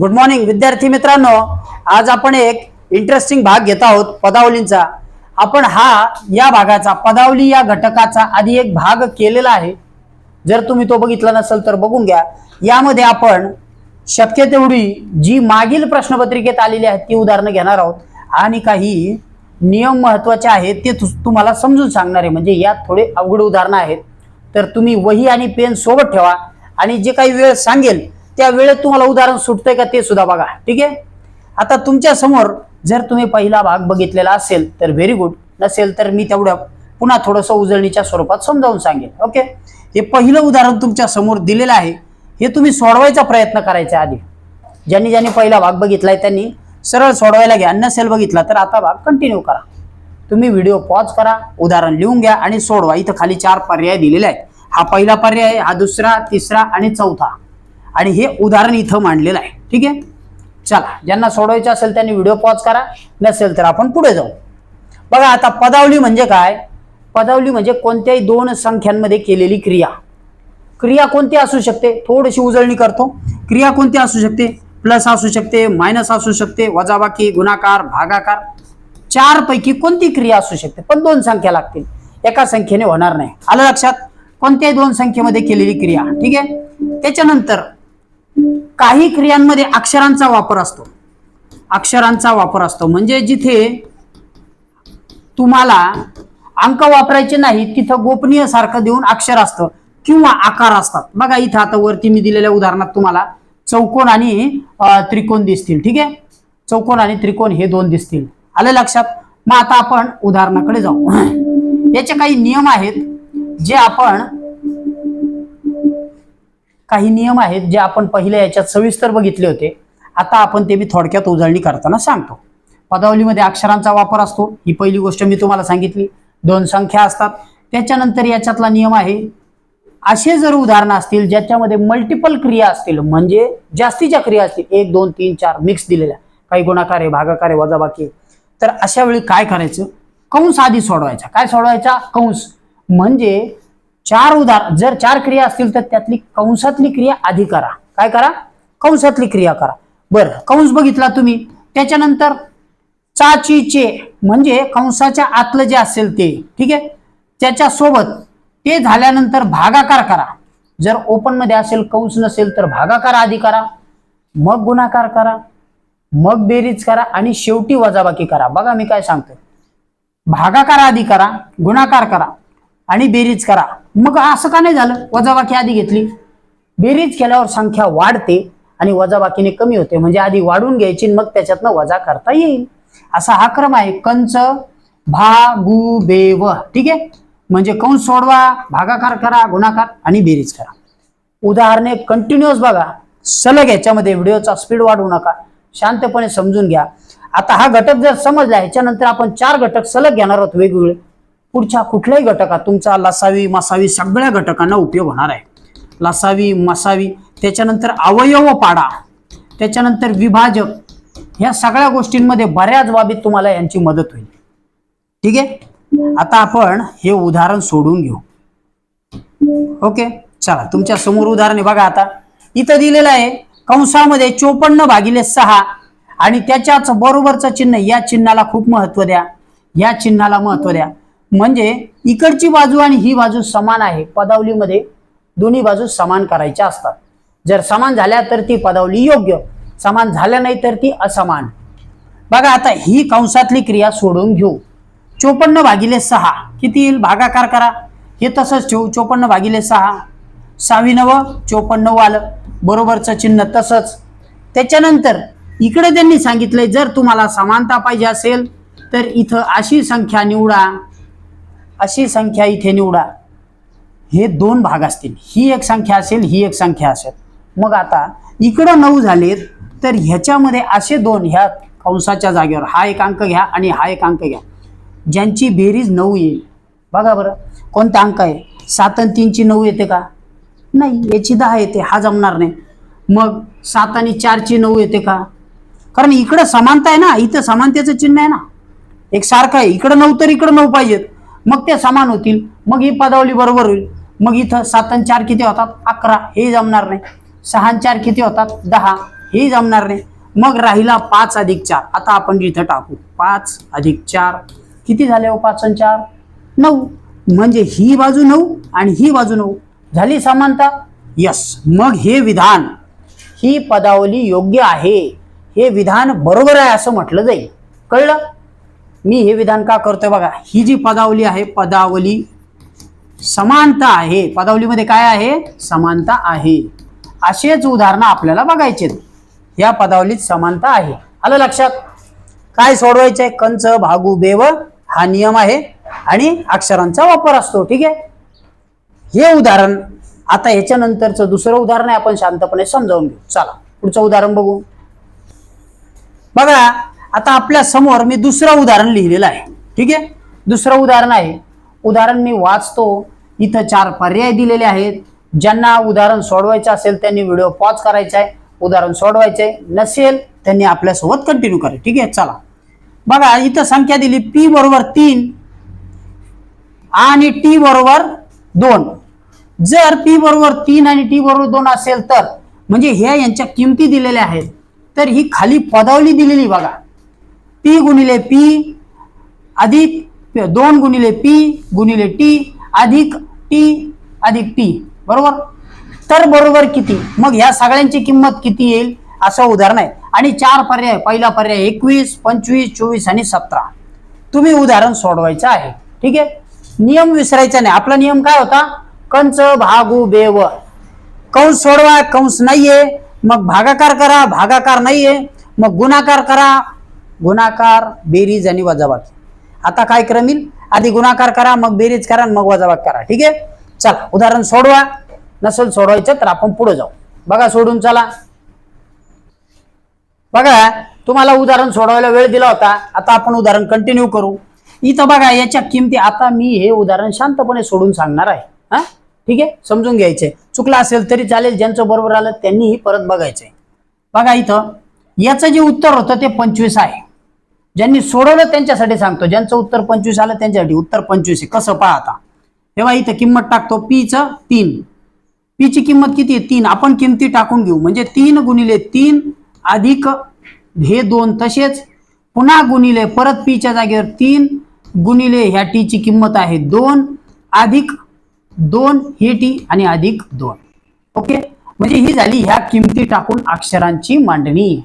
Good morning विद्यार्थी मित्रांनो. आज आपण एक इंटरेस्टिंग भाग घेत आहोत पदावलींचा. आपण हा या भागाचा पदावली या घटकाचा आधी एक भाग केलेला आहे. जर तुम्ही तो बघितला नसेल तर बघून घ्या. यामध्ये आपण शक्य तेवढी जी मागील प्रश्नपत्रिकेत आलेली आहेत ती उदाहरणं घेणार आहोत. आणि काही नियम महत्त्वाचे आहेत ते तु- तुम्हाला समजून सांगणार आहे. म्हणजे यात थोडे अवघड उदाहरणं आहेत. तर तुम्ही वही आणि पेन सोबत ठेवा. आणि जे काही वेळ सांगेल त्या वेळेत तुम्हाला उदाहरण सुटतंय का ते सुद्धा बघा. ठीक आहे? आता तुमच्यासमोर जर तुम्ही पहिला भाग बघितलेला असेल तर व्हेरी गुड नसेल तर मी तेवढ्या पुन्हा थोडंसं उजळणीच्या स्वरूपात समजावून सांगेन. ओके हे पहिलं उदाहरण तुमच्यासमोर दिलेलं आहे. हे तुम्ही सोडवायचा प्रयत्न करायचा आधी. ज्यांनी ज्यांनी पहिला भाग बघितलाय त्यांनी सरळ सोडवायला घ्या. नसेल बघितला तर आता भाग कंटिन्यू करा. तुम्ही व्हिडिओ पॉज करा उदाहरण लिहून घ्या आणि सोडवा. इथं खाली चार पर्याय दिलेले आहेत. हा पहिला पर्याय हा दुसरा तिसरा आणि चौथा. आणि हे उदाहरण इथं मांडलेलं आहे. ठीक आहे? चला ज्यांना सोडवायचं असेल त्यांनी व्हिडिओ पॉज करा नसेल तर आपण पुढे जाऊ. बघा आता पदावली म्हणजे काय? पदावली म्हणजे कोणत्याही दोन संख्यांमध्ये केलेली क्रिया. क्रिया कोणती असू शकते? थोडीशी उजळणी करतो. क्रिया कोणती असू शकते? प्लस असू शकते मायनस असू शकते वजाबाकी गुणाकार भागाकार. चार पैकी कोणती क्रिया असू शकते? पण दोन संख्या लागतील. एका संख्येने होणार नाही. आलं लक्षात? कोणत्याही दोन संख्येमध्ये केलेली क्रिया. ठीक आहे? त्याच्यानंतर काही क्रियांमध्ये अक्षरांचा वापर असतो. अक्षरांचा वापर असतो. म्हणजे जिथे तुम्हाला अंक वापरायचे नाही तिथं गोपनीय सारखं देऊन अक्षर असतं किंवा आकार असतात. बघा इथं आता वरती मी दिलेल्या उदाहरणात तुम्हाला चौकोन आणि त्रिकोण दिसतील. ठीक आहे? चौकोन आणि त्रिकोण हे दोन दिसतील. आलं लक्षात? मग आता आपण उदाहरणाकडे जाऊ. याचे काही नियम आहेत जे आपण काही नियम आहेत जे आपण पहिल्या याच्यात सविस्तर बघितले होते. आता आपण ते मी थोडक्यात उजळणी करताना सांगतो. पदावलीमध्ये अक्षरांचा वापर असतो. ही पहिली गोष्ट मी तुम्हाला सांगितली. दोन संख्या असतात. त्याच्यानंतर याच्यातला नियम आहे असे जर उदाहरणं असतील ज्याच्यामध्ये मल्टिपल क्रिया असतील म्हणजे जास्तीच्या क्रिया असतील एक दोन तीन चार मिक्स दिलेल्या काही गुणाकार आहे भागाकार आहे वजाबाकी तर अशा वेळी काय करायचं? कंस आधी सोडवायचा. काय सोडवायचा? कंस. म्हणजे चार उदाहरण जर चार क्रिया असतील तर त्यातली कंसातली क्रिया आधी करा. काय करा? कंसातली क्रिया करा. बरं कंस बघितला तुम्ही. त्याच्यानंतर चाचीचे म्हणजे कंसाच्या आतलं जे असेल ते ठीक आहे? त्याच्या सोबत ते झाल्यानंतर भागाकार करा. जर ओपनमध्ये असेल कंस नसेल तर भागाकार आधी करा. मग गुणाकार करा. मग बेरीज करा आणि शेवटी वजाबाकी करा. बघा मी काय सांगतो भागाकार आधी करा गुणाकार करा आणि बेरीज करा. मग असं का नाही झालं? वजाबाकी आधी घेतली. बेरीज केल्यावर संख्या वाढते आणि वजाबाकीने कमी होते. म्हणजे आधी वाढून घ्यायची मग त्याच्यातनं वजा करता येईल. असा हा क्रम आहे. कंच भा गु बे व. ठीक आहे? म्हणजे कंस सोडवा भागाकार करा गुणाकार आणि बेरीज करा. उदाहरणे कंटिन्युअस बघा. सलग याच्यामध्ये व्हिडिओचा स्पीड वाढवू नका. शांतपणे समजून घ्या. आता हा घटक जर समजला ह्याच्यानंतर आपण चार घटक सलग घेणार आहोत वेगवेगळे. पुढच्या कुठल्याही घटकात तुमचा लसावी मसावी सगळ्या घटकांना उपयोग होणार आहे. लसावी मसावी त्याच्यानंतर अवयव पाडा त्याच्यानंतर विभाजक ह्या सगळ्या गोष्टींमध्ये बऱ्याच बाबीत तुम्हाला यांची मदत होईल. ठीक आहे? आता आपण हे उदाहरण सोडून घेऊ. ओके? चला तुमच्यासमोर उदाहरण बघा आता. इथं दिलेलं आहे कंसामध्ये चोपन्न भागिले सहा आणि त्याच्याच बरोबरचं चिन्ह या चिन्हाला खूप महत्त्व द्या. या चिन्हाला महत्त्व द्या. म्हणजे इकडची बाजू आणि ही बाजू समान आहे. पदावलीमध्ये दोन्ही बाजू समान करायच्या असतात. जर समान झाल्या तर ती पदावली योग्य. समान झाल्या नाही तर ती असमान. बघा आता ही कंसातली क्रिया सोडून घेऊ. चोपन्न भागिले सहा. किती येईल? भागाकार करा. हे तसंच ठेवू. चोपन्न भागिले सहा. सहावी नव चोपन्न आलं बरोबरचं चिन्ह तसंच. त्याच्यानंतर इकडे त्यांनी सांगितलंय जर तुम्हाला समानता पाहिजे असेल तर इथं अशी संख्या निवडा. अशी संख्या इथे निवडा. हे दोन भाग असतील. ही एक संख्या असेल ही एक संख्या असेल. मग आता इकडं नऊ झालेत तर ह्याच्यामध्ये असे दोन ह्या कंसाच्या जागेवर. हा एक अंक घ्या आणि हा एक अंक घ्या. ज्यांची बेरीज नऊ येईल. बघा बरं कोणता अंक आहे? सात आणि तीनची नऊ येते का? नाही याची दहा येते. हा जमणार नाही. मग सात आणि चारची नऊ येते का? कारण इकडं समानता आहे ना इथं समानतेचं चिन्ह आहे ना. एक सारखं आहे. इकडं नऊ तर इकडं नऊ पाहिजेत. मग ते समान होतील. मग ही पदावली बरोबर होईल. मग इथं सात आणि चार किती होतात? अकरा. हे जमणार नाही. सहा आणि चार किती होतात? दहा. हे जमणार नाही. मग राहिला पाच अधिक चार. आता आपण इथं टाकू. पाच अधिक चार. किती झाले हो पाच आणि चार? नऊ. म्हणजे ही बाजू नऊ आणि ही बाजू नऊ. झाली समानता? यस. मग हे विधान. ही पदावली योग्य आहे. हे विधान बरोबर आहे असं म्हटलं जाईल. कळलं? मी हे विधान का करतोय बघा. ही जी पदावली आहे पदावली समानता आहे. पदावलीमध्ये काय आहे? समानता आहे. असेच उदाहरणं आपल्याला बघायचे या पदावलीत समानता आहे. आलं लक्षात? काय सोडवायचंय? कंच भागू बेव हा नियम आहे आणि अक्षरांचा वापर असतो. ठीक आहे? हे उदाहरण आता याच्यानंतरचं दुसरं उदाहरण आहे. आपण शांतपणे समजावून घेऊ. चला पुढचं उदाहरण बघू. बघा आता आपल्यासमोर मी दुसरं उदाहरण लिहिलेलं आहे. ठीक आहे? दुसरं उदाहरण आहे. उदाहरण मी वाचतो. इथं चार पर्याय दिलेले आहेत. ज्यांना उदाहरण सोडवायचं असेल त्यांनी व्हिडिओ पॉज करायचा आहे. उदाहरण सोडवायचं आहे नसेल त्यांनी आपल्यासोबत कंटिन्यू करा. ठीक आहे? चला. बघा इथं संख्या दिली. पी बरोबर तीन आणि टी बरोबर दोन. जर पी बरोबर तीन आणि टी बरोबर दोन असेल तर म्हणजे ह्या यांच्या किमती दिलेल्या आहेत. तर ही खाली पदावली दिलेली बघा. पी गुणिले पी अधिक दोन गुणिले पी गुणिले टी अधिक टी अधिक टी. बरोबर? तर बरोबर किती? मग ह्या सगळ्यांची किंमत किती येईल? असं उदाहरण आहे. आणि चार पर्याय. पहिला पर्याय एकवीस पंचवीस चोवीस आणि सतरा. तुम्ही उदाहरण सोडवायचं आहे. ठीक आहे? नियम विसरायचा नाही. आपला नियम काय होता? कंच भागू बेव. कंस सोडवा कंस नाहीये. मग भागाकार करा भागाकार नाहीये. मग गुणाकार करा गुणाकार बेरीज आणि वजाबाकी. आता काय क्रमील आधी गुणाकार करा मग बेरीज करा मग वजाबाकी करा. ठीक आहे? चला उदाहरण सोडवा. नसेल सोडवायचं तर आपण पुढे जाऊ. बघा सोडून चला. बघा तुम्हाला उदाहरण सोडवायला वेळ दिला होता. आता आपण उदाहरण कंटिन्यू करू. इथं बघा याच्या किमती आता मी हे उदाहरण शांतपणे सोडून सांगणार आहे. हा? ठीक आहे? समजून घ्यायचे. चुकलं असेल तरी चालेल ज्यांचं बरोबर आलं त्यांनीही परत बघायचंय. बघा इथं याचं जे उत्तर होतं ते पंचवीस आहे. ज्यांनी सोडवलं त्यांच्यासाठी सांगतो. ज्यांचं उत्तर पंचवीस आलं त्यांच्यासाठी. उत्तर पंचवीस आहे. कसं पहा आता. तेव्हा इथं किंमत टाकतो. पीचं तीन. पीची किंमत किती आहे? तीन. आपण किमती टाकून घेऊ. म्हणजे तीन गुणिले तीन अधिक हे दोन तसेच पुन्हा गुणिले परत पीच्या जागेवर तीन गुणिले ह्या टीची किंमत आहे दोन. अधिक दोन हे टी आणि अधिक दोन. ओके? म्हणजे ही झाली ह्या किमती टाकून अक्षरांची मांडणी.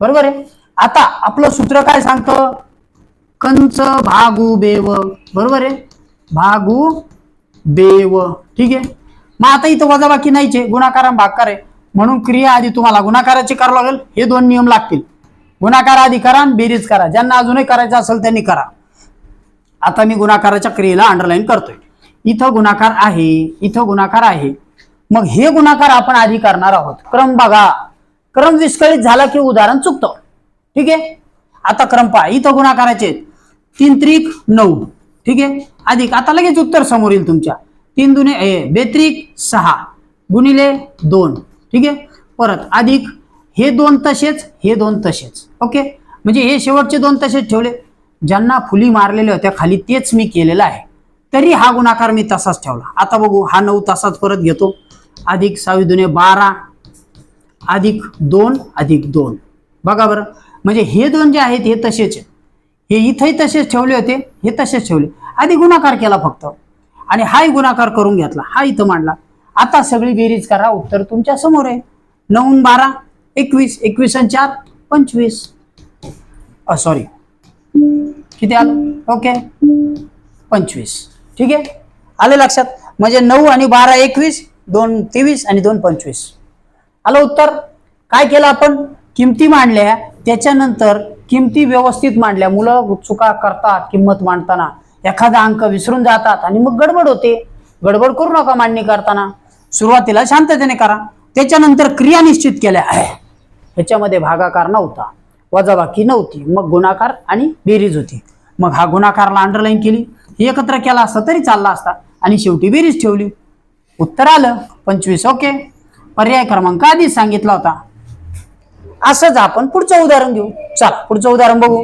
बरोबर आहे? आता आपलं सूत्र काय सांगतं? कंच भागू बेव. बरोबर आहे? भागू बेव. ठीक आहे? मग आता इथं वजाबाकी नाहीचे गुणाकार भाग भागकार आहे. म्हणून क्रिया आधी तुम्हाला गुणाकाराची करावं लागेल हे दोन नियम लागतील. गुणाकार आधी करा आणि बेरीज करा. ज्यांना अजूनही करायचं असेल त्यांनी करा. आता मी गुणाकाराच्या क्रियेला अंडरलाईन करतोय. इथं गुणाकार आहे इथं गुणाकार आहे. मग हे गुणाकार आपण आधी करणार आहोत. क्रम बघा. क्रम विस्कळीत झाला की उदाहरण चुकतं. ठीक आहे? आता क्रम पहा इथं गुणाकाराचे तीन त्रिक नऊ. ठीक आहे? अधिक आता लगेच उत्तर समोर येईल तुमच्या. तीन दुने ए बेत्रिक सहा. गुणिले दोन. ठीक आहे? परत अधिक हे दोन तसेच हे दोन तसेच. ओके? म्हणजे हे शेवटचे दोन तसेच ठेवले. ज्यांना फुली मारलेल्या होत्या खाली तेच मी केलेलं आहे. तरी हा गुणाकार मी तसाच ठेवला. आता बघू हा नऊ तासात परत घेतो. अधिक सहावी दुने बारा. अधिक दोन अधिक दोन. बघा बरं. म्हणजे हे दोन जे आहेत हे तसेच हे इथंही तसेच ठेवले होते हे तसेच ठेवले. आधी गुणाकार केला फक्त. आणि हाही गुणाकार करून घेतला. हा इथं मांडला. आता सगळी बेरीज करा. उत्तर तुमच्यासमोर आहे. नऊ बारा एकवीस एकवीस आणि चार पंचवीस. सॉरी किती आलं? ओके. पंचवीस. ठीक आहे? आलं लक्षात? म्हणजे नऊ आणि बारा एकवीस दोन तेवीस आणि दोन पंचवीस. आलं उत्तर? काय केलं आपण? किमती मांडल्या. त्याच्यानंतर किमती व्यवस्थित मांडल्या. मुलं चुका करतात किंमत मांडताना. एखादा अंक विसरून जातात आणि मग गडबड होते. गडबड करू नका मांडणी करताना. सुरुवातीला शांततेने करा. त्याच्यानंतर क्रिया निश्चित केल्या. ह्याच्यामध्ये भागाकार नव्हता. वजाबाकी नव्हती. मग गुणाकार आणि बेरीज होती. मग हा गुणाकारला अंडरलाईन केली. हे एकत्र केला असता तरी चालला असता. आणि शेवटी बेरीज ठेवली. उत्तर आलं. पंचवीस. ओके. पर्याय क्रमांक आधीच सांगितला होता. असंच आपण पुढचं उदाहरण घेऊ. चला पुढचं उदाहरण बघू.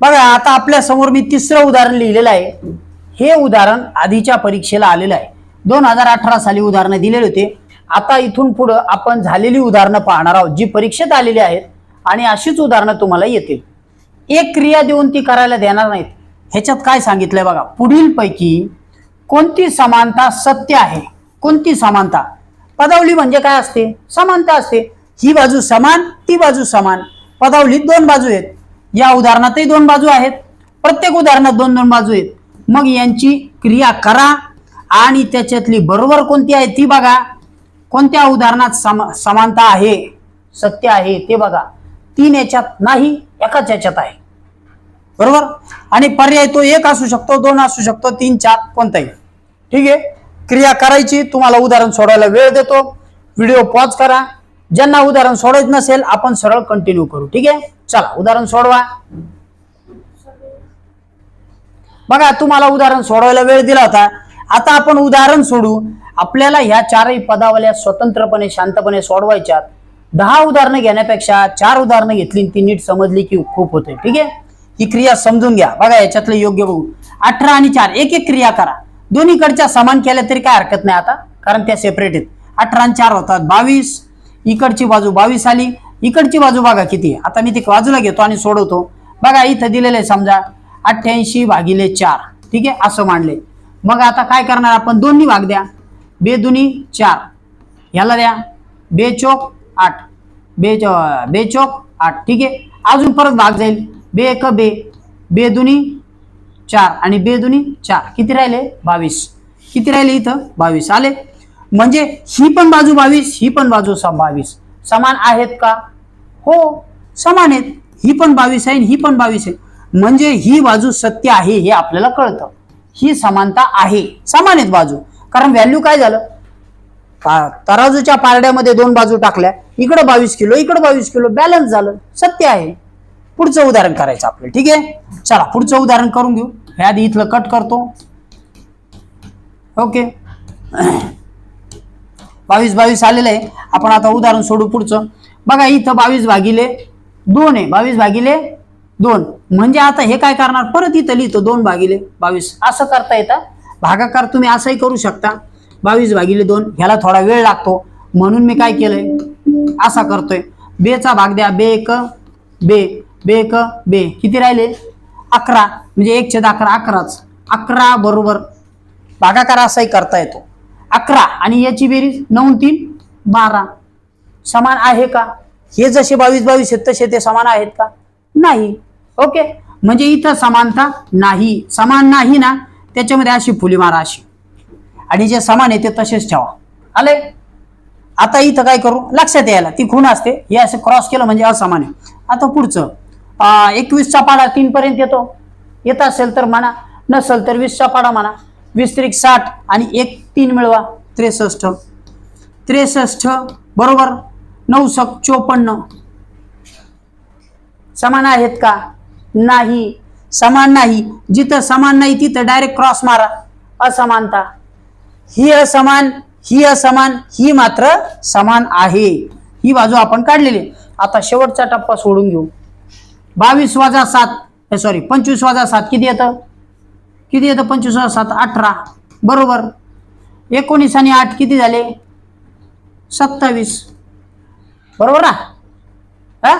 बघा आता आपल्यासमोर मी तिसरं उदाहरण लिहिलेलं आहे. हे उदाहरण आधीच्या परीक्षेला आलेलं आहे. दोन हजार अठरा साली उदाहरणं दिलेले होते. आता इथून पुढं आपण झालेली उदाहरणं पाहणार आहोत जी परीक्षेत आलेली आहेत. आणि अशीच उदाहरणं तुम्हाला येतील. एक क्रिया देऊन ती करायला देणार नाहीत. ह्याच्यात काय सांगितलंय बघा पुढील पैकी कोणती समानता सत्य आहे? कोणती समानता? पदावली म्हणजे काय असते? समानता असते. ही बाजू समान ती बाजू समान. पदावलीत दोन बाजू आहेत. या उदाहरणातही दोन बाजू आहेत. प्रत्येक उदाहरणात दोन दोन बाजू आहेत. मग यांची क्रिया करा आणि त्याच्यातली बरोबर कोणती आहे ती बघा. कोणत्या उदाहरणात सम समानता आहे? सत्य आहे ते बघा. तीन याच्यात नाही एकाच याच्यात आहे. बरोबर? आणि पर्याय तो एक असू शकतो दोन असू शकतो तीन चार कोणताही. ठीक आहे? क्रिया करायची तुम्हाला उदाहरण सोडवायला वेळ देतो. व्हिडिओ पॉज करा. ज्यांना उदाहरण सोडायचं नसेल आपण सरळ कंटिन्यू करू. ठीक आहे? चला उदाहरण सोडवा. बघा तुम्हाला उदाहरण सोडवायला वेळ दिला होता. आता आपण उदाहरण सोडू. आपल्याला ह्या चारही पदावल्या स्वतंत्रपणे शांतपणे सोडवायच्या. दहा उदाहरणं घेण्यापेक्षा चार उदाहरणं घेतली आणि ती नीट समजली की खूप होते ठीक आहे? ही क्रिया समजून घ्या. बघा याच्यातलं योग्य बघू. अठरा आणि चार. एक एक क्रिया करा. दोन्हीकडच्या समान केल्या तरी काय हरकत नाही आता कारण त्या सेपरेट आहेत. अठरा चार होतात बावीस. इकडची बाजू बावीस आली. इकडची बाजू बघा किती आता मी ती बाजूला घेतो आणि सोडवतो. बघा इथं दिलेलं आहे समजा अठ्ठ्याऐंशी भागिले चार. ठीक आहे? असं मांडले मग आता काय करणार आपण? दोन्ही भाग द्या. बे दुनी चार. ह्याला द्या. बे चोक आठ. बे चो- बे चोक आठ. ठीक आहे? अजून परत भाग जाईल. बे एक बे. बे दुनी चार. आणि बे दोन्ही चार. किती राहिले? बावीस. किती राहिले इथं? बावीस. आले? म्हणजे ही पण बाजू बावीस ही पण बाजू बावीस. समान आहेत का? हो समान आहेत. ही पण बावीस आहे ही पण बावीस आहे. म्हणजे ही बाजू सत्य आहे हे आपल्याला कळतं. ही समानता आहे. समान आहेत बाजू. कारण व्हॅल्यू काय झालं? तराजूच्या पारड्यामध्ये दोन बाजू टाकल्या. इकडं बावीस किलो इकडं बावीस किलो. बॅलन्स झालं. सत्य आहे. पुढचं उदाहरण करायचं आपलं. ठीक आहे? चला पुढचं उदाहरण करून घेऊ. ह्या आधी इथलं कट करतो. ओके बावीस बावीस आलेलं आहे. आपण आता उदाहरण सोडू पुढचं. बघा इथं बावीस भागिले दोन आहे. बावीस भागिले दोन. म्हणजे आता हे काय करणार? परत इथं लिहितो दोन भागिले बावीस. असं करता येतं. भागाकार तुम्ही असंही करू शकता. बावीस भागिले दोन ह्याला थोडा वेळ लागतो. म्हणून मी काय केलंय? असा करतोय. बेचा भाग द्या. बे एक बे. बे एक बे. किती राहिले? अकरा. म्हणजे एक छेद अकरा अकराच. अकरा बरोबर. भागाकार असाही करता येतो. अकरा. आणि याची बेरीज नऊ तीन बारा. समान आहे का? हे जसे बावीस बावीस आहेत तसे ते समान आहेत का? नाही. ओके? म्हणजे इथं समानता नाही. समान नाही ना? त्याच्यामध्ये अशी फुली मारा अशी. आणि जे समान आहे ते तसेच ठेवा. आले? आता इथं काय करू? लक्षात यायला. ती खूण असते. हे असं क्रॉस केलं म्हणजे असमान आहे. आता पुढचं. एकवीसचा पाडा तीन पर्यंत येतो. येत असेल तर म्हणा नसेल तर वीसचा पाडा म्हणा. वीस त्रिक साठ आणि एक तीन मिळवा त्रेसष्ट. त्रेसष्ट बरोबर? नऊ सक चोपन्न. समान आहेत का? नाही. समान नाही. जिथं समान नाही तिथं डायरेक्ट क्रॉस मारा. असमानता. ही असमान ही असमान ही मात्र समान आहे. ही बाजू आपण काढलेली आहे. आता शेवटचा टप्पा सोडून घेऊ. बावीस वाजा सात सॉरी पंचवीस वाजा सात किती येतं? किती येतं पंचवीस वाजा सात? अठरा. बरोबर. एकोणीस आणि आठ किती झाले? सत्तावीस. बरोबर ना? हा?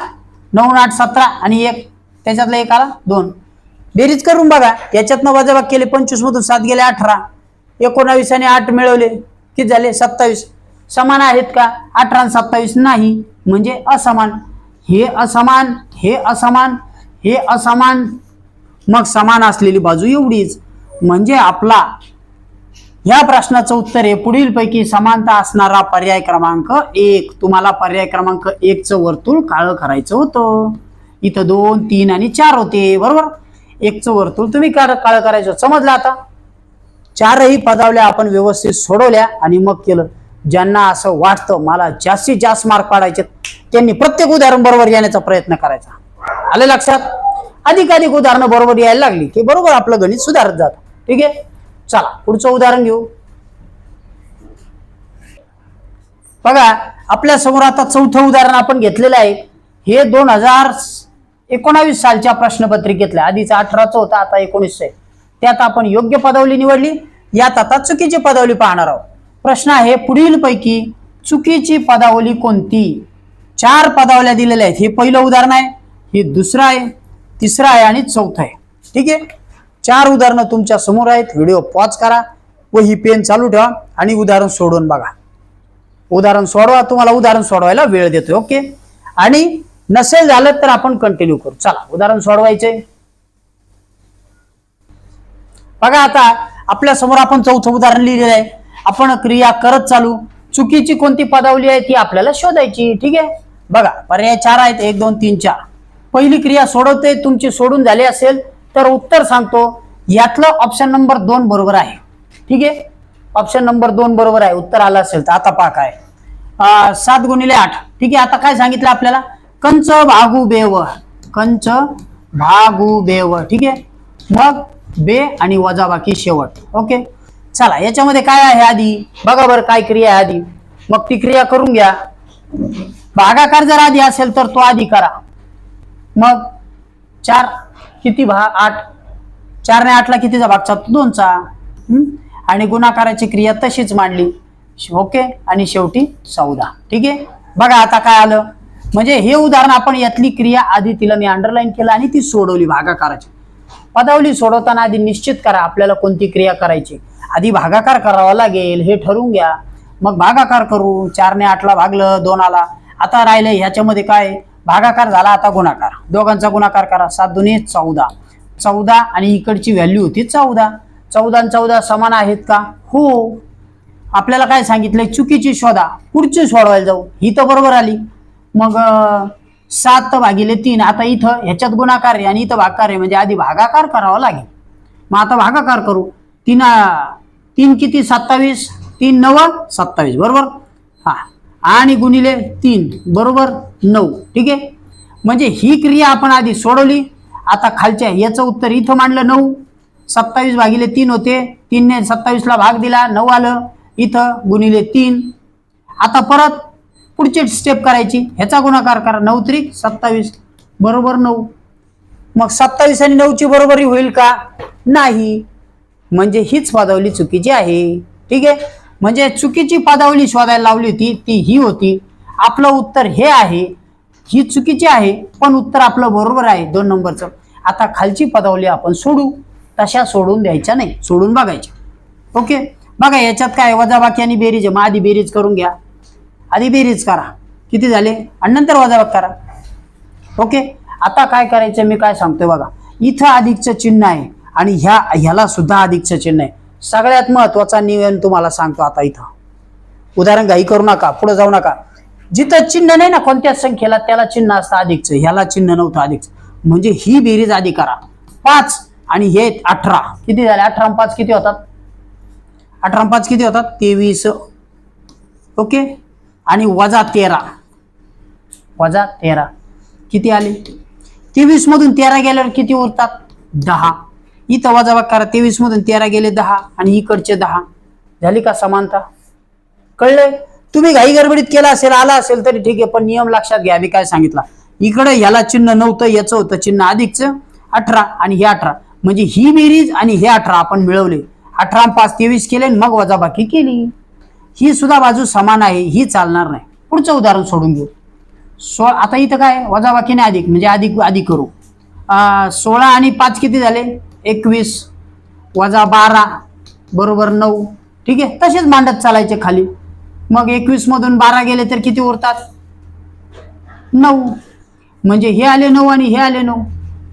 नऊ आठ सतरा आणि एक. त्याच्यातला एक आला? दोन. बेरीज करून बघा. याच्यातनं वजाबाग केले पंचवीस मधून सात गेले अठरा. एकोणावीस आणि आठ मिळवले. किती झाले? सत्तावीस. समान आहेत का? अठरा आणि सत्तावीस नाही. म्हणजे असमान. हे असमान. हे असमान हे असमान. मग समान असलेली बाजू एवढीच. म्हणजे आपला या प्रश्नाचं उत्तर आहे पुढीलपैकी समानता असणारा पर्याय क्रमांक एक. तुम्हाला पर्याय क्रमांक एकचं वर्तुळ काळं करायचं होतं. इथं दोन तीन आणि चार होते. बरोबर? एकचं वर्तुळ तुम्ही काळं काळं करायचं. समजलं आता? चारही पदावल्या आपण व्यवस्थित सोडवल्या आणि मग केलं. ज्यांना असं वाटतं मला जास्तीत जास्त मार्क पाडायचे त्यांनी प्रत्येक उदाहरण बरोबर येण्याचा प्रयत्न करायचा. आले लक्षात? अधिक अधिक उदाहरणं बरोबर यायला लागली की बरोबर आपलं गणित सुधारत जातं. ठीक आहे? चला पुढचं उदाहरण घेऊ. बघा आपल्यासमोर आता चौथं उदाहरण आपण घेतलेलं आहे. हे दोन हजार एकोणावीस सालच्या प्रश्नपत्रिकेतलं आधीचं अठराचं होतं आता एकोणीसशे त्यात आपण योग्य पदावली निवडली. यात आता चुकीची पदवली पाहणार आहोत. प्रश्न आहे पुढीलपैकी चुकीची पदावली कोणती? चार पदावल्या दिलेल्या आहेत. हे पहिलं उदाहरण आहे हे दुसरं आहे तिसरं आहे आणि चौथं आहे. ठीक आहे? चार उदाहरणं तुमच्यासमोर आहेत. व्हिडिओ पॉज करा व ही पेन चालू ठेवा आणि उदाहरण सोडवून बघा. उदाहरण सोडवा तुम्हाला उदाहरण सोडवायला वेळ देतोय. ओके? आणि नसेल झालं तर आपण कंटिन्यू करू. चला उदाहरण सोडवायचे. बघा आता आपल्यासमोर आपण चौथं उदाहरण लिहिलेलं आहे. आपण क्रिया करत चालू. चुकीची कोणती पदावली आहे ती आपल्याला शोधायची. ठीक आहे? बघा पर्याय चार आहेत. एक दोन तीन चार. पहिली क्रिया सोडवते तुमची सोडून झाली असेल तर उत्तर सांगतो. यातलं ऑप्शन नंबर दोन बरोबर आहे. ठीक आहे? ऑप्शन नंबर दोन बरोबर आहे. उत्तर आलं असेल तर आता पा काय. सात गुणिले आठ. ठीक आहे? आता काय सांगितलं आपल्याला? कंच भागू बेव. कंच भागू बेव. ठीक आहे? मग बे आणि वजाबाकी शेवट. ओके? चला याच्यामध्ये काय आहे आधी? बघा बरं काय क्रिया आहे आधी. मग ती क्रिया करून घ्या. भागाकार जर आधी असेल तर तो आधी करा. मग चार किती भाग आठ? चारने आठला कितीचा भागचा दोनचा. आणि गुणाकाराची क्रिया तशीच मांडली. ओके? आणि शेवटी चौदा. ठीक आहे? बघा आता काय आलं. म्हणजे हे उदाहरण आपण यातली क्रिया आधी तिला मी अंडरलाईन केलं आणि ती सोडवली भागाकाराची. पदावली सोडवताना आधी निश्चित करा आपल्याला कोणती क्रिया करायची. आधी भागाकार करावा लागेल हे ठरवून घ्या. मग भागाकार करू चारने आठला भागलं दोन आला आता राहिलं ह्याच्यामध्ये काय? भागाकार झाला आता गुणाकार. दोघांचा गुणाकार करा. सात दोन्ही चौदा. चौदा आणि इकडची व्हॅल्यू होती चौदा. चौदा आणि चौदा समान आहेत का? हो. आपल्याला काय सांगितलंय? चुकीची शोधा. पुढची सोडवायला जाऊ. ही तर बरोबर आली. मग सात भागिले तीन. आता इथं ह्याच्यात गुणाकार आहे आणि इथं भागाकार आहे. म्हणजे आधी भागाकार करावा लागेल. मग आता भागाकार करू. तीन तीन किती? सत्तावीस. तीन नव सत्तावीस. बरोबर? हा. आणि गुणिले तीन. बरोबर? नऊ. ठीक आहे? म्हणजे ही क्रिया आपण आधी सोडवली. आता खालच्या याचं उत्तर इथं मांडलं नऊ. सत्तावीस भागिले तीन होते. तीनने सत्तावीसला भाग दिला. नऊ आलं. इथं गुणिले तीन. आता परत पुढची स्टेप करायची. ह्याचा गुणाकार करा. नऊ त्रिक सत्तावीस. बरोबर नऊ. मग सत्तावीस आणि नऊची बरोबरी होईल का? नाही. म्हणजे हीच पदावली चुकीची आहे. ठीक आहे? म्हणजे चुकीची पदावली शोधायला लावली होती ती ही होती. आपलं उत्तर हे आहे. ही चुकीची आहे पण उत्तर आपलं बरोबर आहे दोन नंबरचं. आता खालची पदावली आपण सोडू. तशा सोडून द्यायच्या नाही सोडून बघायच्या. ओके? बघा याच्यात काय वजाबाकी आणि बेरीज आहे. मग आधी बेरीज करून घ्या. आधी बेरीज करा. किती झाले? आणि नंतर वजाबाक करा. ओके? आता काय करायचं? मी काय सांगतोय बघा. इथं अधिकचं चिन्ह आहे. आणि ह्या ह्याला सुद्धा अधिकचं चिन्ह आहे सगळ्यात महत्त्वाचा नियम तुम्हाला सांगतो आता इथं. उदाहरण घाई करू नका पुढे जाऊ नका. जिथं चिन्ह नाही ना कोणत्याच संख्येला त्याला चिन्ह असतं अधिकचं. ह्याला चिन्ह नव्हतं अधिकचं. म्हणजे ही बेरीज आधी करा. पाच आणि हे अठरा. किती झाले? अठरा पाच किती होतात? अठरा पाच किती होतात? तेवीस. ओके? आणि वजा तेरा. वजा तेरा. किती आले? तेवीस मधून तेरा गेल्यावर किती उरतात? दहा. इथं वजावा करा तेवीस मधून तेरा गेले दहा आणि इकडचे दहा. झाली का समानता? कळलंय? तुम्ही घाई गडबडीत केला असेल आला असेल तरी ठीक आहे पण नियम लक्षात घ्या. मी काय सांगितला? इकडे ह्याला चिन्ह नव्हतं याचं होतं चिन्ह अधिकचं अठरा आणि हे अठरा. म्हणजे ही बेरीज आणि हे अठरा आपण मिळवले. अठरा पाच तेवीस केले आणि मग वजाबाकी केली. ही सुद्धा बाजू समान आहे ही चालणार नाही. पुढचं उदाहरण सोडून घेऊ सो आता इथं काय? वजाबाकीने अधिक म्हणजे अधिक अधिक करू. सोळा आणि पाच किती झाले? एकवीस वजा बारा बरोबर नऊ. ठीक आहे? तसेच मांडत चालायचे खाली. मग एकवीस मधून बारा गेले तर किती उरतात? नऊ. म्हणजे हे आले नऊ आणि हे आले नऊ.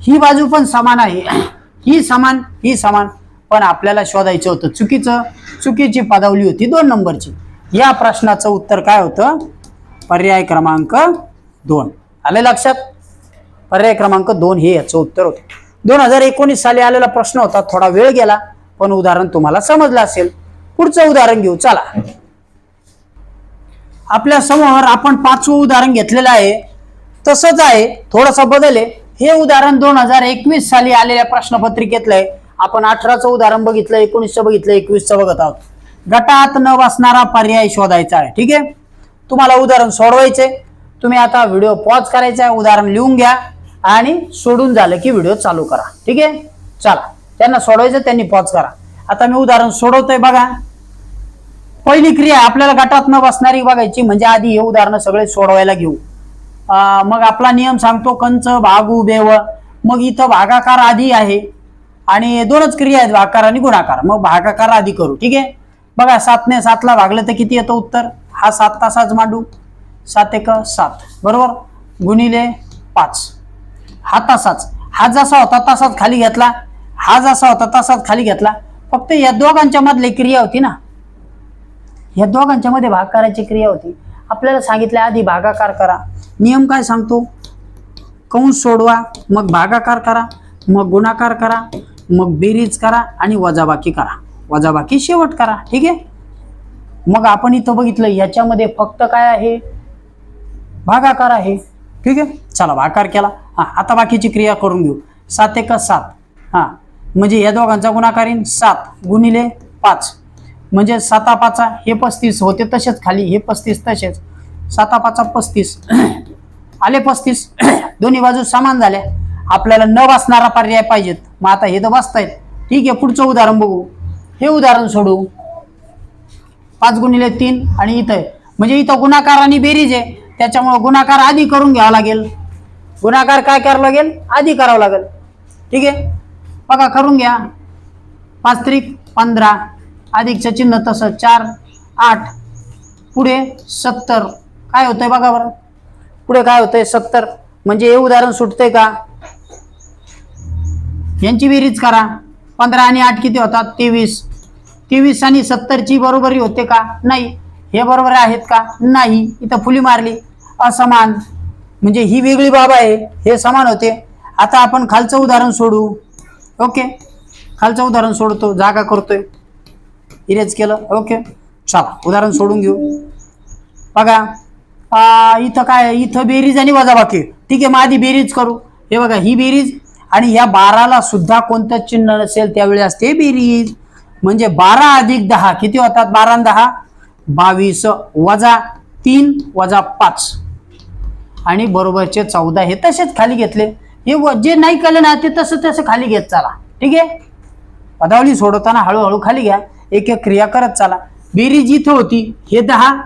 ही बाजू पण समान आहे. ही समान ही समान. पण आपल्याला शोधायचं होतं चुकीचं. चुकीची पदावली होती दोन नंबरची. या प्रश्नाचं उत्तर काय होतं? पर्याय क्रमांक दोन. आले लक्षात? पर्याय क्रमांक दोन हे याचं उत्तर होतं. दोन हजार एकोणीस साली आलेला प्रश्न होता थोडा वेळ गेला पण उदाहरण तुम्हाला समजलं असेल. पुढचं उदाहरण घेऊ चला. आपल्यासमोर आपण पाचवं उदाहरण घेतलेलं आहे. तसंच आहे थोडंसं बदल आहे हे उदाहरण दोन हजार एकवीस साली आलेल्या प्रश्नपत्रिकेतलं आहे. आपण अठराचं उदाहरण बघितलं एकोणीसचं बघितलं एकवीसचं बघत आहोत. गटात न बसणारा पर्याय शोधायचा आहे ठीक आहे? तुम्हाला उदाहरण सोडवायचे. तुम्ही आता व्हिडिओ पॉज करायचा आहे उदाहरण लिहून घ्या. आणि सोडून झालं की व्हिडिओ चालू करा. ठीक आहे? चला. त्यांना सोडवायचं त्यांनी पॉज करा. आता मी उदाहरण सोडवतोय बघा. पहिली क्रिया आपल्याला गटात न बसणारी बघायची म्हणजे आधी हे उदाहरणं सगळे सोडवायला घेऊ. मग आपला नियम सांगतो कंच भागू बेव मग इथं भागाकार आधी आहे. आणि दोनच क्रिया आहेत भागाकार आणि गुणाकार. मग भागाकार आधी करू. ठीक आहे? बघा सातने सातला भागलं तर किती येतं उत्तर? हा सात तासाच मांडू. सात एक सात. बरोबर? गुणिले पाच. हा तसाच. हा जसा होता तसाच खाली घेतला. हा जसा होता तसाच खाली घेतला. फक्त या दोघांच्या मधली क्रिया होती ना. या दोघांच्या मध्ये भाग करायची क्रिया होती. आपल्याला सांगितलं आधी भागाकार करा. नियम काय सांगतो? कंस सोडवा मग भागाकार करा मग गुणाकार करा मग बेरीज करा आणि वजाबाकी करा. वजाबाकी शेवट करा. ठीक आहे? मग आपण इथं बघितलं याच्यामध्ये फक्त काय आहे? भागाकार आहे. ठीक आहे? चला भाकार केला. हा आता बाकीची क्रिया करून घेऊ. सात एक सात. हा म्हणजे या दोघांचा गुणाकार येईन. सात गुणिले पाच. म्हणजे साता पाचा हे पस्तीस होते तसेच खाली हे पस्तीस तसेच. साता पाचा पस्तीस. आले पस्तीस. दोन्ही बाजू समान झाल्या. आपल्याला न बसणारा पर्याय पाहिजेत. मग आता हे तर बसतायत ठीक आहे पुढचं उदाहरण बघू. हे उदाहरण सोडू. पाच गुणिले तीन आणि इथं. म्हणजे इथं गुणाकार आणि बेरीज आहे. त्याच्यामुळं गुणाकार आधी करून घ्यावा लागेल. गुणाकार काय करावं लागेल? आधी करावं लागेल. ठीक आहे? बघा करून घ्या. पाच त्रिक पंधरा. अधिकचं चिन्ह तसं. चार आठ. पुढे सत्तर. काय होतंय बघा बरं. पुढे काय होतंय? सत्तर. म्हणजे हे उदाहरण सुटतंय का? यांची बेरीज करा. पंधरा आणि आठ किती होतात? तेवीस. तेवीस आणि सत्तरची बरोबरी होते का? नाही. हे बरोबर आहेत का? नाही. इथं फुली मारली. असमान. म्हणजे ही वेगळी बाब आहे हे समान होते. आता आपण खालचं उदाहरण सोडू. ओके? खालचं उदाहरण सोडतो जागा करतोय. इरेज केलं ओके? चला उदाहरण सोडून घेऊ. बघा इथं काय इथं बेरीज आणि वजाबाकी. ठीक आहे मग आधी बेरीज करू. हे बघा ही बेरीज आणि या बाराला सुद्धा कोणतं चिन्ह नसेल त्यावेळी असते बेरीज. म्हणजे बारा अधिक दहा किती होतात? बारा दहा? बावीस वजा तीन वजा पाच. आणि बरोबरचे चौदा हे तसेच खाली घेतले. हे व- जे नाही केलं ना ते तसं तसं खाली घेत चाला. ठीक आहे? पदावली सोडवताना हळूहळू खाली घ्या. एक एक क्रिया करत चाला. बेरीज इथं होती. हे दहा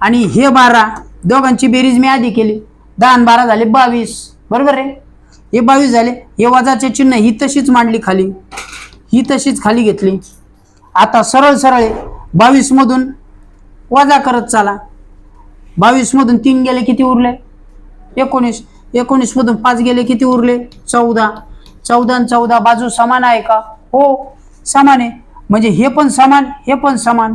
आणि हे बारा. दोघांची बेरीज मी आधी केली. दहा आणि बारा झाले बावीस. बरोबर आहे? हे बावीस झाले. हे वजाचे चिन्ह ही तशीच मांडली खाली. ही तशीच खाली घेतली. आता सरळ सरळ बावीस मधून वजा करत चाला. बावीस मधून तीन गेले किती उरले? एकोणीस. एकोणीस मधून पाच गेले किती उरले? चौदा. चौदा आणि चौदा बाजू समान आहे का? हो समान आहे. म्हणजे हे पण समान हे पण समान.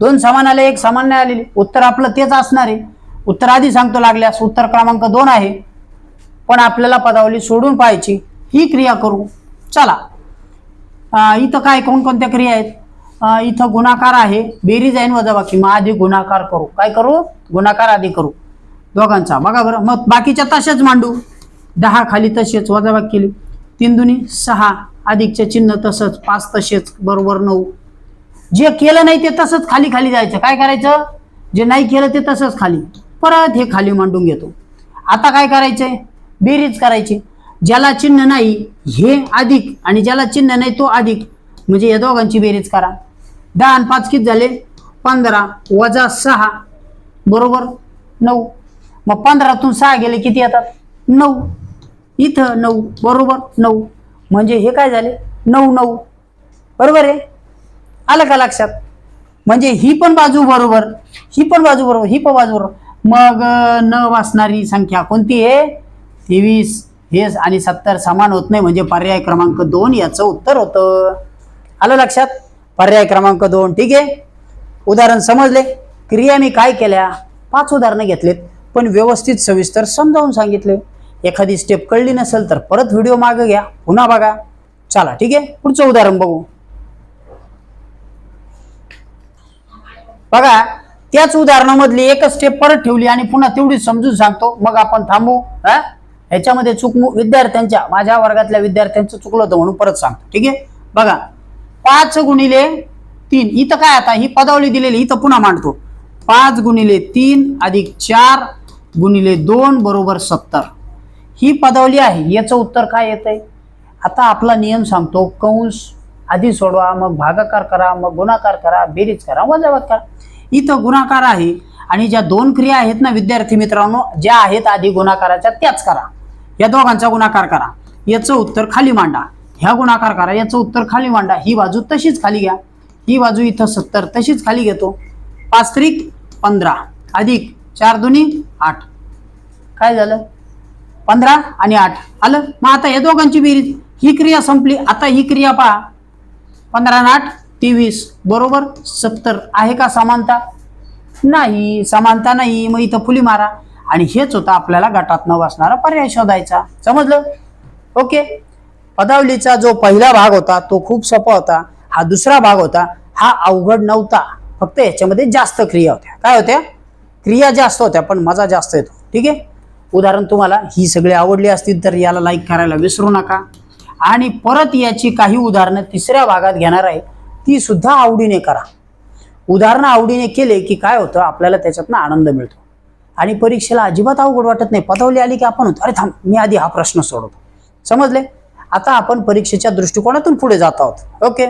दोन समान आले एक समान नाही आलेले. उत्तर आपलं तेच असणार आहे. उत्तर आधी सांगतो लागल्यास उत्तर क्रमांक दोन आहे. पण आपल्याला पदावली सोडून पाहायची. ही क्रिया करू. चला. इथं काय कोणकोणत्या क्रिया आहेत? इथं गुणाकार आहे. बेरीज आहे वजाबाकी. मग आधी गुणाकार करू. काय करू? गुणाकार आधी करू. दोघांचा. बघा बरं. मग बाकीच्या तसेच मांडू. दहा खाली तसेच वजाबाकी केली. तीन दुनी सहा. अधिकचे चिन्ह तसंच. पाच तसेच. बरोबर नऊ. जे केलं नाही ते तसंच खाली खाली जायचं. काय करायचं? जे नाही केलं ते तसंच खाली. परत हे खाली मांडून घेतो. आता काय करायचंय? बेरीज करायची. ज्याला चिन्ह नाही हे अधिक. आणि ज्याला चिन्ह नाही तो अधिक. म्हणजे या दोघांची बेरीज करा. दहा आणि पाच किती झाले? पंधरा. वजा सहा. बरोबर? नऊ. मग पंधरातून सहा गेले किती येतात? नऊ. इथं नऊ. बरोबर? नऊ. म्हणजे हे काय झाले? नऊ नऊ. बरोबर आहे आलं का लक्षात? म्हणजे ही पण बाजू बरोबर. ही पण बाजू बरोबर. ही पण बाजू बरोबर. मग न वाचणारी संख्या कोणती आहे? तेवीस. हे आणि सत्तर समान होत नाही. म्हणजे पर्याय क्रमांक दोन याचं उत्तर होतं. आलं लक्षात? पर्याय क्रमांक दोन ठीक आहे? उदाहरण समजले. क्रिया मी काय केल्या? पाच उदाहरणं घेतलेत पण व्यवस्थित सविस्तर समजावून सांगितले. एखादी स्टेप कळली नसेल तर परत व्हिडिओ मागं घ्या पुन्हा बघा. चला ठीक आहे? पुढचं उदाहरण बघू. बघा त्याच उदाहरणामधली एकच स्टेप परत ठेवली आणि पुन्हा तेवढी समजून सांगतो. मग आपण थांबू हा? ह्याच्यामध्ये चुकमू विद्यार्थ्यांच्या माझ्या वर्गातल्या विद्यार्थ्यांचं चुकलं होतं म्हणून परत सांगतो ठीक आहे? बघा पाच गुणिले तीन. इथं काय आता? ही पदावली दिलेली इथं पुन्हा मांडतो. पाच गुणिले तीन अधिक चार गुणिले दोन बरोबर सत्तर. ही पदावली आहे. याचं उत्तर काय येत आहे आता आपला नियम सांगतो कंस आधी सोडवा मग भागाकार करा मग गुणाकार करा बेरीज करा वजावत करा. इथं गुणाकार आहे आणि ज्या दोन क्रिया आहेत ना विद्यार्थी मित्रांनो ज्या आहेत आधी गुणाकाराच्या त्याच करा. या दोघांचा गुणाकार करा. याचं उत्तर खाली मांडा. ह्या गुणाकार करा. याचं उत्तर खाली मांडा. ही बाजू तशीच खाली घ्या. ही बाजू इथं सत्तर तशीच खाली घेतो. पाच त्रिक पंधरा. अधिक चार दोन्ही आठ. काय झालं? पंधरा आणि आठ. आलं? मग आता या दोघांची बेरीज. ही क्रिया संपली. आता ही क्रिया पहा. पंधरा आणि आठ तेवीस. बरोबर? सत्तर. आहे का समानता? नाही. समानता नाही. मग इथं फुली मारा. आणि हेच होतं आपल्याला गटात न बसणारा पर्याय शोधायचा. समजलं? ओके? पदावलीचा जो पहिला भाग होता तो खूप सोपा होता. हा दुसरा भाग होता हा अवघड नव्हता. फक्त याच्यामध्ये जास्त क्रिया होत्या. काय होत्या? क्रिया जास्त होत्या पण मजा जास्त येतो. ठीक आहे? उदाहरण तुम्हाला ही सगळी आवडली असतील तर याला लाईक करायला विसरू नका. आणि परत याची काही उदाहरणं तिसऱ्या भागात घेणार आहे. ती सुद्धा आवडीने करा. उदाहरणं आवडीने केले की काय होतं आपल्याला त्याच्यातनं आनंद मिळतो. आणि परीक्षेला अजिबात अवघड वाटत नाही. पदवली आली की आपण होतो. अरे थांब मी आधी हा प्रश्न सोडवतो. समजले? आता आपण परीक्षेच्या दृष्टिकोनातून पुढे जात आहोत. ओके?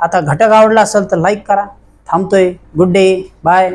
आता घटक आवडला असेल तर लाईक करा. थांबतोय. Good day bye